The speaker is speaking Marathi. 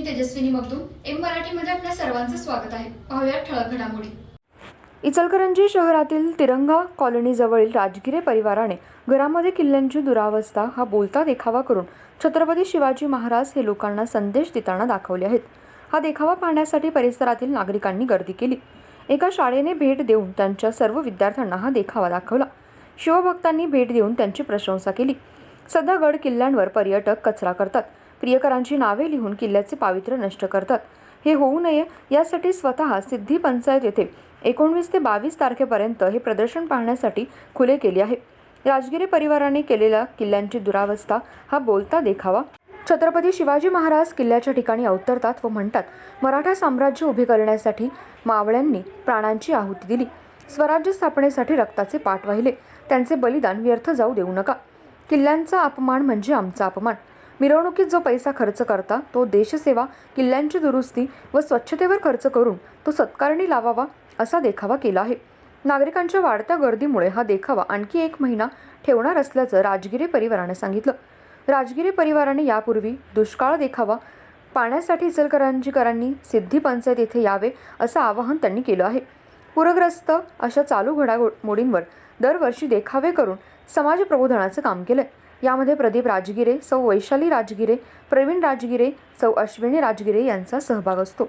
मी तेजस्विनी मगदूम एम मराठीमध्ये आपल्या सर्वांचं स्वागत आहे. पाहूया ठळक घडामोडी. इचलकरंजी शहरातील तिरंगा कॉलनीजवळील राजगिरे परिवाराने घरामध्ये किल्ल्यांची दुरावस्था हा बोलता देखावा करून छत्रपती शिवाजी महाराज हे लोकांना संदेश देताना दाखवले आहेत. हा देखावा पाहण्यासाठी परिसरातील नागरिकांनी गर्दी केली. एका शाळेने भेट देऊन त्यांच्या सर्व विद्यार्थ्यांना हा देखावा दाखवला. शिवभक्तांनी भेट देऊन त्यांची प्रशंसा केली. सध्या गड किल्ल्यांवर पर्यटक कचरा करतात. प्रियकरांची नावे लिहून किल्ल्याचे पावित्र्य नष्ट करतात. हे होऊ नये यासाठी स्वतः सिद्धी पंचायत येथे एकोणवीस ते बावीस तारखेपर्यंत हे प्रदर्शन पाहण्यासाठी खुले केले आहे. राजगिरी परिवाराने केलेला किल्ल्यांची दुरावस्था हा बोलता देखावा. छत्रपती शिवाजी महाराज किल्ल्याच्या ठिकाणी अवतरतात व म्हणतात मराठा साम्राज्य उभे करण्यासाठी मावळ्यांनी प्राणांची आहुती दिली. स्वराज्य स्थापनेसाठी रक्ताचे पाठ वाहिले. त्यांचे बलिदान व्यर्थ जाऊ देऊ नका. किल्ल्यांचा अपमान म्हणजे आमचा अपमान. मिरवणुकीत जो पैसा खर्च करता तो देशसेवा किल्ल्यांची दुरुस्ती व स्वच्छतेवर खर्च करून तो सत्कारणी लावावा असा देखावा केला आहे. नागरिकांच्या वाढत्या गर्दीमुळे हा देखावा आणखी एक महिना ठेवणार असल्याचं राजगिरी परिवाराने सांगितलं. राजगिरी परिवाराने यापूर्वी दुष्काळ देखावा पाण्यासाठी इचलकरंजीकरांनी सिद्धी पंचायत येथे यावे असं आवाहन त्यांनी केलं आहे. पूरग्रस्त अशा चालू घडामोडींवर दरवर्षी देखावे करून समाज प्रबोधनाचं काम केलंय. यामध्ये प्रदीप राजगिरे सौ वैशाली राजगिरे प्रवीण राजगिरे सौ अश्विनी राजगिरे यांचा सहभाग असतो.